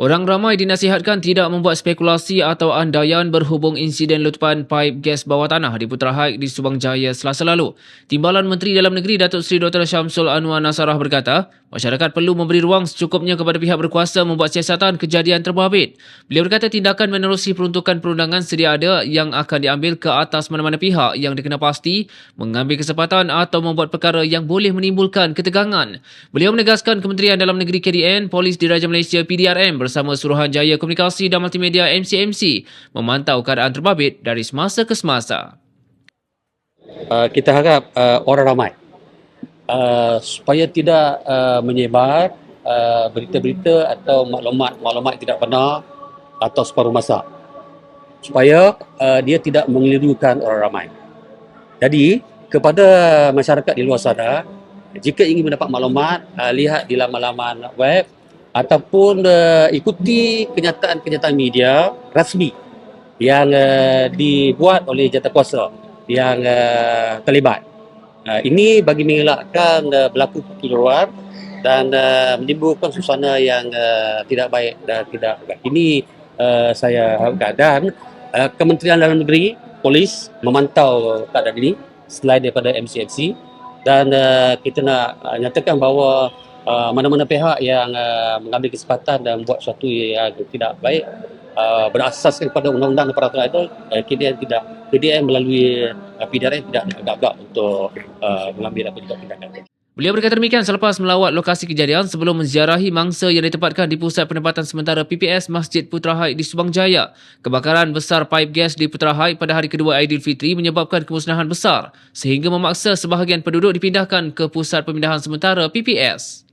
Orang ramai dinasihatkan tidak membuat spekulasi atau andaian berhubung insiden letupan paip gas bawah tanah di Putra Haik di Subang Jaya selasa lalu. Timbalan Menteri Dalam Negeri Datuk Seri Dr. Syamsul Anwar Nasarah berkata, masyarakat perlu memberi ruang secukupnya kepada pihak berkuasa membuat siasatan kejadian terbabit. Beliau berkata tindakan menerusi peruntukan perundangan sedia ada yang akan diambil ke atas mana-mana pihak yang dikenal pasti mengambil kesempatan atau membuat perkara yang boleh menimbulkan ketegangan. Beliau menegaskan Kementerian Dalam Negeri KDN, Polis Diraja Malaysia PDRM bersama Suruhanjaya Komunikasi dan Multimedia MCMC memantau keadaan terbabit dari semasa ke semasa. uh, kita harap uh, orang ramai uh, supaya tidak uh, menyebar uh, berita-berita atau maklumat-maklumat tidak benar atau separuh masa supaya uh, dia tidak mengelirukan orang ramai. Jadi kepada masyarakat di luar sana jika ingin mendapat maklumat uh, lihat di laman-laman web ataupun uh, ikuti kenyataan-kenyataan media rasmi yang uh, dibuat oleh jawatan yang uh, terlibat. Uh, ini bagi mengelakkan uh, berlaku kekeliruan dan uh, menimbulkan suasana yang uh, tidak baik dan tidak baik. Ini uh, saya harapkan dan uh, Kementerian Dalam Negeri, Polis memantau keadaan ini selain daripada MCMC dan uh, kita nak uh, nyatakan bahawa uh, mana-mana pihak yang uh, mengambil kesempatan dan buat sesuatu yang tidak baik uh, berasaskan kepada undang-undang dan peraturan itu uh, KDN tidak KDN melalui uh, PDRM tidak agak-agak untuk uh, mengambil apa juga tindakan. Beliau berkata demikian selepas melawat lokasi kejadian sebelum menziarahi mangsa yang ditempatkan di Pusat Penempatan Sementara PPS Masjid Putra Haik di Subang Jaya. Kebakaran besar paip gas di Putra Haik pada hari kedua Aidilfitri menyebabkan kemusnahan besar sehingga memaksa sebahagian penduduk dipindahkan ke Pusat Pemindahan Sementara PPS.